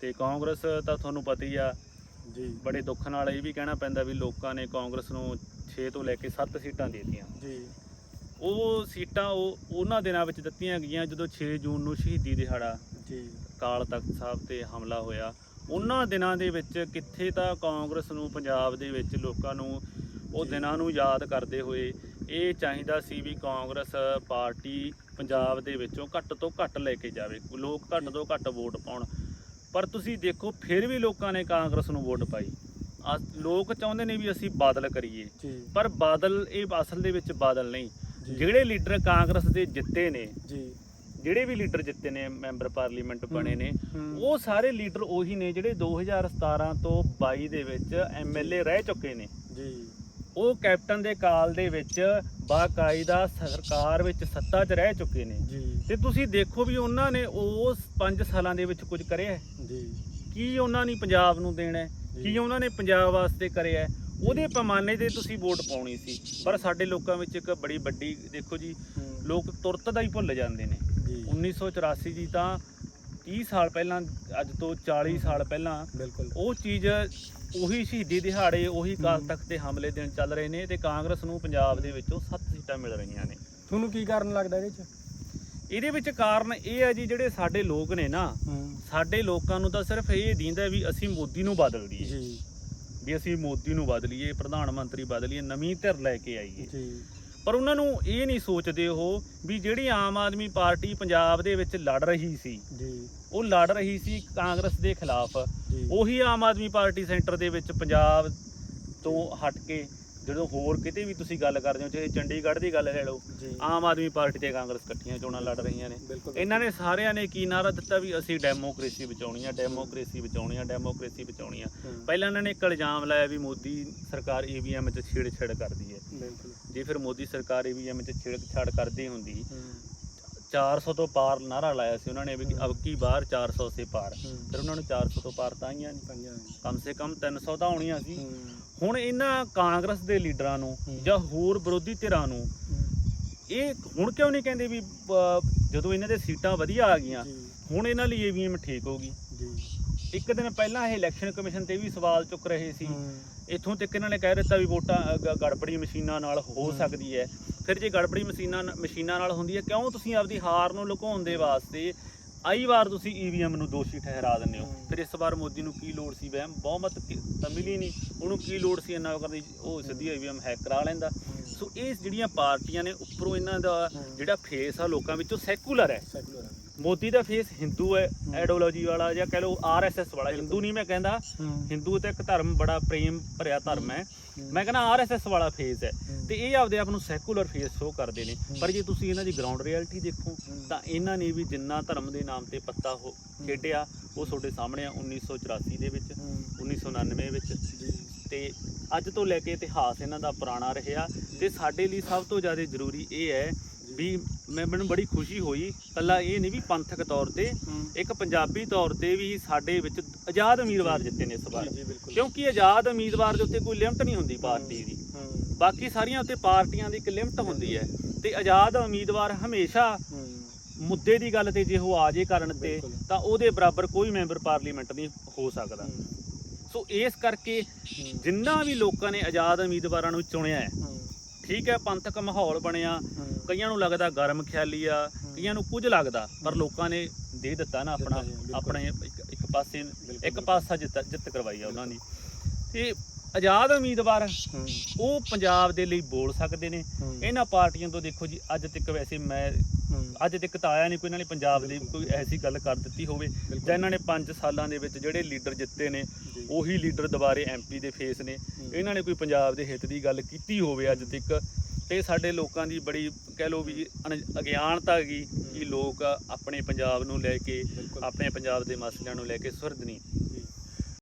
ਤੇ ਕਾਂਗਰਸ ਤਾਂ ਤੁਹਾਨੂੰ ਪਤਾ ਹੀ ਆ ਜੀ। ਬੜੇ ਦੁੱਖ ਨਾਲ ਇਹ ਵੀ ਕਹਿਣਾ ਪੈਂਦਾ ਵੀ ਲੋਕਾਂ ਨੇ ਕਾਂਗਰਸ ਨੂੰ 6 ਤੋਂ ਲੈ ਕੇ 7 ਸੀਟਾਂ ਦੇ ਦਿੱਤੀਆਂ। ਜੀ। ਉਹ ਸੀਟਾਂ ਉਹ ਉਹਨਾਂ ਦਿਨਾਂ ਵਿੱਚ ਦਿੱਤੀਆਂ ਗਈਆਂ ਜਦੋਂ 6 ਜੂਨ ਨੂੰ ਸ਼ਹੀਦੀ ਦਿਹਾੜਾ ਜੀ। ਕਾਲ ਤਖਤ ਸਾਹਿਬ ਤੇ ਹਮਲਾ ਹੋਇਆ। ਉਹਨਾਂ ਦਿਨਾਂ ਦੇ ਵਿੱਚ ਕਿੱਥੇ ਤਾਂ ਕਾਂਗਰਸ ਨੂੰ ਪੰਜਾਬ ਦੇ ਵਿੱਚ ਲੋਕਾਂ ਨੂੰ ਉਹ। ਦਿਨਾਂ ਨੂੰ ਯਾਦ ਕਰਦੇ ਹੋਏ ਇਹ ਚਾਹੀਦਾ ਸੀ ਵੀ ਕਾਂਗਰਸ ਪਾਰਟੀ ਪੰਜਾਬ ਦੇ ਵਿੱਚੋਂ ਘੱਟ ਤੋਂ ਘੱਟ ਲੈ ਕੇ ਜਾਵੇ। ਲੋਕ ਘੱਟ। ਤੋਂ ਘੱਟ ਵੋਟ ਪਾਉਣ। ਪਰ ਤੁਸੀਂ ਦੇਖੋ ਫਿਰ ਵੀ ਲੋਕਾਂ ਨੇ ਕਾਂਗਰਸ ਨੂੰ ਵੋਟ ਪਾਈ। ਆ- ਲੋਕ ਚਾਹੁੰਦੇ ਨੇ ਵੀ ਅਸੀਂ ਬਾਦਲ ਕਰੀਏ। ਜੀ। ਪਰ ਬਾਦਲ ਇਹ ਅਸਲ ਦੇ ਵਿੱਚ ਬਾਦਲ ਨਹੀਂ। ਜੀ। ਜਿਹੜੇ ਲੀਡਰ ਕਾਂਗਰਸ ਦੇ ਜਿੱਤੇ ਨੇ ਜੀ। ਜਿਹੜੇ ਵੀ ਲੀਡਰ ਜਿੱਤੇ ਨੇ ਮੈਂਬਰ ਪਾਰਲੀਮੈਂਟ ਬਣੇ ਨੇ। ਉਹ ਸਾਰੇ ਲੀਡਰ ਉਹੀ ਨੇ ਜਿਹੜੇ 2017 ਤੋਂ 22 ਦੇ ਵਿੱਚ ਐਮਐਲਏ ਰਹਿ ਚੁੱਕੇ ਨੇ। ਜੀ। ਉਹ ਕੈਪਟਨ ਦੇ ਕਾਲ ਦੇ ਵਿੱਚ ਬਾਕਾਇਦਾ ਸਰਕਾਰ ਵਿੱਚ ਸੱਤਾ 'ਚ ਰਹਿ ਚੁੱਕੇ ਨੇ। ਜੀ। ਤੇ ਤੁਸੀਂ ਦੇਖੋ ਵੀ ਉਹਨਾਂ ਨੇ ਉਸ 5 ਸਾਲਾਂ ਦੇ ਵਿੱਚ ਕੁਝ ਕਰਿਆ ਹੈ? ਜੀ ਕੀ ਉਹਨਾਂ ਨੇ ਪੰਜਾਬ ਨੂੰ ਦੇਣਾ ਹੈ? ਕੀ ਉਹਨਾਂ ਨੇ ਪੰਜਾਬ ਵਾਸਤੇ ਕਰਿਆ ਹੈ? ਉਹਦੇ ਪੈਮਾਨੇ ਤੇ ਤੁਸੀਂ ਵੋਟ ਪਾਉਣੀ ਸੀ ਪਰ ਸਾਡੇ ਲੋਕਾਂ ਵਿੱਚ ਇੱਕ ਬੜੀ ਵੱਡੀ ਦੇਖੋ ਜੀ। ਲੋਕ ਤੁਰਤ ਦਾ ਹੀ ਭੁੱਲ ਜਾਂਦੇ ਨੇ ਜੀ 1984 ਦੀ ਤਾਂ 30 ਸਾਲ ਪਹਿਲਾਂ ਅੱਜ ਤੋਂ 40 ਸਾਲ ਪਹਿਲਾਂ ਬਿਲਕੁਲ ਉਹ ਚੀਜ਼ ਉਹੀ ਸ਼ਹੀਦੀ ਦਿਹਾੜੇ ਉਹੀ ਕਾਲ। ਤਖਤ ਦੇ ਹਮਲੇ ਦਿਨ ਚੱਲ ਰਹੇ ਨੇ ਤੇ ਕਾਂਗਰਸ ਨੂੰ ਪੰਜਾਬ ਦੇ ਵਿੱਚੋਂ 7 ਸੀਟਾਂ ਮਿਲ ਰਹੀਆਂ ਨੇ ਤੁਹਾਨੂੰ ਕੀ ਕਾਰਨ ਲੱਗਦਾ ਇਹਦੇ ਚ ਇਹਦੇ ਵਿੱਚ ਕਾਰਨ ਇਹ ਹੈ ਜੀ ਜਿਹੜੇ ਸਾਡੇ ਲੋਕ ਨੇ ਨਾ ਸਾਡੇ ਲੋਕਾਂ ਨੂੰ ਤਾਂ ਸਿਰਫ ਇਹ ਦੀਂਦਾ ਵੀ ਅਸੀਂ ਮੋਦੀ ਨੂੰ ਬਦਲ ਦਈਏ। ਜੀ। ਵੀ ਅਸੀਂ ਮੋਦੀ ਨੂੰ ਬਦਲੀਏ ਪ੍ਰਧਾਨ ਮੰਤਰੀ ਬਦਲੀਏ ਨਵੀਂ ਧਿਰ ਲੈ ਕੇ ਆਈਏ। ਜੀ। ਪਰ ਉਹਨਾਂ ਨੂੰ ਇਹ ਨਹੀਂ ਸੋਚਦੇ ਉਹ ਵੀ ਜਿਹੜੀ ਆਮ ਆਦਮੀ ਪਾਰਟੀ ਪੰਜਾਬ ਦੇ ਵਿੱਚ ਲੜ ਰਹੀ ਸੀ ਜੀ। ਉਹ ਲੜ ਰਹੀ ਸੀ ਕਾਂਗਰਸ ਦੇ ਖਿਲਾਫ। ਉਹੀ ਆਮ ਆਦਮੀ ਪਾਰਟੀ ਸੈਂਟਰ ਦੇ ਵਿੱਚ ਪੰਜਾਬ ਤੋਂ ਹਟ ਕੇ ਜਦੋਂ ਹੋਰ ਕਿਤੇ ਵੀ ਤੁਸੀਂ ਗੱਲ ਕਰਦੇ ਹੋ ਚਾਹੇ ਚੰਡੀਗੜ੍ਹ ਦੀ ਗੱਲ ਲੈ ਲਓ ਆਮ ਆਦਮੀ ਪਾਰਟੀ ਤੇ ਕਾਂਗਰਸ ਇਕੱਠੀਆਂ ਚੋਣਾਂ ਲੜ ਰਹੀਆਂ ਨੇ। ਇਹਨਾਂ ਨੇ ਸਾਰਿਆਂ ਨੇ ਕੀ ਨਾਰਾ ਦਿੱਤਾ ਵੀ ਅਸੀਂ ਡੈਮੋਕ੍ਰੇਸੀ ਬਚਾਉਣੀ ਆ ਡੈਮੋਕ੍ਰੇਸੀ ਬਚਾਉਣੀ ਆ ਡੈਮੋਕ੍ਰੇਸੀ ਬਚਾਉਣੀ ਆ। ਪਹਿਲਾਂ ਇਹਨਾਂ ਨੇ ਇੱਕ ਇਲਜ਼ਾਮ ਲਾਇਆ ਵੀ ਮੋਦੀ ਸਰਕਾਰ ਈਵੀਐਮ 'ਚ ਛੇੜਛਾੜ ਕਰਦੀ ਹੈ। ਬਿਲਕੁਲ। ਜੇ ਫਿਰ ਮੋਦੀ ਸਰਕਾਰ ਈਵੀਐਮ 'ਚ ਛੇੜਛਾੜ ਕਰਦੀ ਹੁੰਦੀ 400 ਤੋਂ ਪਾਰ ਨਾਰਾ ਲਾਇਆ ਸੀ ਉਹਨਾਂ ਨੇ ਵੀ। ਅਬ ਕੀ ਬਾਰ 400 ਸੇ ਪਾਰ। ਫਿਰ ਉਹਨਾਂ ਨੂੰ 400 ਤੋਂ ਪਾਰ ਤਾਂ ਆਈਆਂ ਨਹੀਂ ਕਮ ਸੇ ਕਮ 300 ਤਾਂ ਆਉਣੀਆਂ ਸੀ। ਹੁਣ ਇਹਨਾਂ ਕਾਂਗਰਸ ਦੇ ਲੀਡਰਾਂ ਨੂੰ। ਜਾਂ ਹੋਰ ਵਿਰੋਧੀ ਧਿਰਾਂ ਨੂੰ ਇਹ ਹੁਣ ਕਿਉਂ ਨਹੀਂ ਕਹਿੰਦੇ ਵੀ ਜਦੋਂ ਇਹਨਾਂ ਦੇ ਸੀਟਾਂ ਵਧੀਆ ਆ ਗਈਆਂ ਹੁਣ ਇਹਨਾਂ ਲਈ ਈਵੀਐਮ ਠੀਕ ਹੋਗੀ ਜੀ। ਇੱਕ ਦਿਨ ਪਹਿਲਾਂ ਇਹ ਇਲੈਕਸ਼ਨ ਕਮਿਸ਼ਨ ਤੇ ਵੀ ਸਵਾਲ ਚੁੱਕ ਰਹੇ ਸੀ। ਇੱਥੋਂ ਤੱਕ ਇਹਨਾਂ ਨੇ ਕਹਿ ਦਿੱਤਾ ਵੀ ਵੋਟਾਂ ਗ- ਗੜਬੜੀ ਮਸ਼ੀਨਾਂ ਨਾਲ ਹੋ। ਸਕਦੀ ਹੈ। ਫਿਰ ਜੇ ਗੜਬੜੀ ਮਸ਼ੀਨਾਂ ਨ- ਮਸ਼ੀਨਾਂ ਨਾਲ ਹੁੰਦੀ ਹੈ ਕਿਉਂ ਤੁਸੀਂ ਆਪਦੀ ਹਾਰ ਨੂੰ ਲੁਕਾਉਣ ਦੇ ਵਾਸਤੇ ਆਈ ਵਾਰ ਤੁਸੀਂ ਈਵੀਐਮ ਨੂੰ ਦੋਸ਼ੀ ਠਹਿਰਾ ਦਿੰਦੇ ਹੋ। ਫਿਰ ਇਸ ਵਾਰ ਮੋਦੀ ਨੂੰ ਕੀ ਲੋੜ ਸੀ ਵਹਿਮ? ਬਹੁਮਤ ਕਿ- ਤਾਂ ਮਿਲੀ ਨਹੀਂ। ਉਹਨੂੰ ਕੀ ਲੋੜ ਸੀ ਇੰਨਾ ਕਰਦੀ ਉਹ ਸਿੱਧੀ ਈਵੀਐਮ ਹੈਕ ਕਰਾ ਲੈਂਦਾ। ਸੋ ਇਹ ਜਿਹੜੀਆਂ ਪਾਰਟੀਆਂ ਨੇ ਉੱਪਰੋਂ ਇਹਨਾਂ ਦਾ। ਜਿਹੜਾ ਫੇਸ ਆ ਲੋਕਾਂ ਵਿੱਚੋਂ ਸੈਕੂਲਰ ਹੈ। ਆ। ਮੋਦੀ ਦਾ ਫੇਸ ਹਿੰਦੂ ਹੈ। ਆਈਡੀਓਲੋਜੀ ਵਾਲਾ ਜਾਂ ਕਹ ਲਓ ਆਰਐਸਐਸ ਵਾਲਾ। ਹਿੰਦੂ ਨਹੀਂ ਮੈਂ ਕਹਿੰਦਾ। ਹਿੰਦੂ ਤੇ ਇੱਕ ਧਰਮ ਬੜਾ ਪ੍ਰੇਮ ਭਰਿਆ ਧਰਮ ਹੈ। ਮੈਂ ਕਹਿੰਦਾ ਆਰਐਸਐਸ ਵਾਲਾ ਫੇਸ ਹੈ। ਤੇ ਇਹ ਆਪਦੇ ਆਪ ਨੂੰ ਸੈਕੂਲਰ ਫੇਸ ਸ਼ੋ ਕਰਦੇ ਨੇ। ਪਰ ਜੇ ਤੁਸੀਂ ਇਹਨਾਂ ਦੀ ਗਰਾਊਂਡ ਰਿਐਲਿਟੀ ਦੇਖੋ। ਤਾਂ ਇਹਨਾਂ ਨੇ ਵੀ ਜਿੰਨਾ ਧਰਮ ਦੇ ਨਾਮ ਤੇ ਪੱਤਾ ਹੋ ਖੇਡਿਆ ਉਹ ਤੁਹਾਡੇ ਸਾਹਮਣੇ ਆ 1984 ਦੇ ਵਿੱਚ ਹੂੰ, 1999 ਵਿੱਚ। ਤੇ ਅੱਜ ਤੋਂ ਲੈ ਕੇ ਇਤਿਹਾਸ ਇਹਨਾਂ ਦਾ ਪੁਰਾਣਾ ਰਿਹਾ। ਤੇ ਸਾਡੇ ਲਈ ਸਭ ਤੋਂ ਜ਼ਿਆਦਾ ਜ਼ਰੂਰੀ ਇਹ ਹੈ ਵੀ ਮੈਂ ਮੈਨੂੰ ਬੜੀ ਖੁਸ਼ੀ ਹੋਈ। ਕੱਲਾ ਇਹ ਨਹੀਂ ਵੀ ਪੰਥਕ ਤੌਰ ਤੇ ਇੱਕ ਪੰਜਾਬੀ ਤੌਰ ਤੇ ਵੀ ਸਾਡੇ ਵਿੱਚ ਆਜ਼ਾਦ ਉਮੀਦਵਾਰ ਜਿੱਤੇ ਨੇ ਇਸ ਵਾਰ। ਕਿਉਂਕਿ ਆਜ਼ਾਦ ਉਮੀਦਵਾਰ ਦੇ ਉੱਤੇ ਕੋਈ ਲਿਮਟ ਨਹੀਂ ਹੁੰਦੀ ਪਾਰਟੀ ਦੀ। ਬਾਕੀ ਸਾਰੀਆਂ ਉੱਤੇ ਪਾਰਟੀਆਂ ਦੀ ਇੱਕ ਲਿਮਟ ਹੁੰਦੀ ਹੈ। ਤੇ ਆਜ਼ਾਦ ਉਮੀਦਵਾਰ ਹਮੇਸ਼ਾ ਮੁੱਦੇ ਦੀ ਗੱਲ ਤੇ ਜੇ ਉਹ ਆ ਜੇ ਕਰਨ ਤੇ। ਤਾਂ ਉਹਦੇ ਬਰਾਬਰ ਕੋਈ ਮੈਂਬਰ ਪਾਰਲੀਮੈਂਟ ਨਹੀਂ ਹੋ ਸਕਦਾ। ਸੋ ਇਸ ਕਰਕੇ ਜਿੰਨਾ ਵੀ ਲੋਕਾਂ ਨੇ ਆਜ਼ਾਦ ਉਮੀਦਵਾਰਾਂ ਨੂੰ ਚੁਣਿਆ ਹੂੰ, ਠੀਕ ਹੈ ਪੰਥਕ ਮਾਹੌਲ ਬਣਿਆ। ਕਈਆਂ ਨੂੰ ਲੱਗਦਾ ਗਰਮ ਖਿਆਲੀ ਆ ਕਈਆਂ ਨੂੰ ਕੁਝ ਲੱਗਦਾ ਪਰ ਲੋਕਾਂ ਨੇ ਦੇ ਦਿੱਤਾ ਨਾ ਆਪਣਾ। ਆਪਣੇ ਇੱਕ ਪਾਸੇ ਇੱਕ। ਪਾਸਾ ਜਿੱਤ ਜਿੱਤ ਕਰਵਾਈ ਆ ਉਹਨਾਂ ਦੀ। ਤੇ ਆਜ਼ਾਦ ਉਮੀਦਵਾਰ ਉਹ ਪੰਜਾਬ ਦੇ ਲਈ ਬੋਲ ਸਕਦੇ ਨੇ। ਇਹਨਾਂ ਪਾਰਟੀਆਂ ਤੋਂ ਦੇਖੋ ਜੀ ਅੱਜ ਤੱਕ ਵੈਸੇ ਮੈਂ ਅੱਜ ਤੱਕ ਤਾਂ ਆਇਆ ਨਹੀਂ ਕੋਈ ਇਹਨਾਂ ਨੇ ਪੰਜਾਬ ਦੀ ਕੋਈ ਐਸੀ ਗੱਲ ਕਰ ਦਿੱਤੀ ਹੋਵੇ। ਜਾਂ ਇਹਨਾਂ ਨੇ 5 ਸਾਲਾਂ ਦੇ ਵਿੱਚ ਜਿਹੜੇ ਲੀਡਰ ਜਿੱਤੇ ਨੇ ਉਹੀ ਲੀਡਰ ਦੁਬਾਰੇ ਐਮਪੀ ਦੇ ਫੇਸ ਨੇ। ਇਹਨਾਂ ਨੇ ਕੋਈ ਪੰਜਾਬ ਦੇ ਹਿੱਤ ਦੀ ਗੱਲ ਕੀਤੀ ਹੋਵੇ ਅੱਜ ਤੱਕ ਤੇ ਸਾਡੇ ਲੋਕਾਂ ਦੀ ਬੜੀ ਕਹਿ ਲਓ ਵੀ ਅਗਿਆਨਤਾ ਹੈਗੀ ਕਿ ਲੋਕ ਆਪਣੇ ਪੰਜਾਬ ਨੂੰ ਲੈ ਕੇ ਆਪਣੇ ਪੰਜਾਬ ਦੇ ਮਸਲਿਆਂ ਨੂੰ ਲੈ ਕੇ ਸੁਰਦ ਨਹੀਂ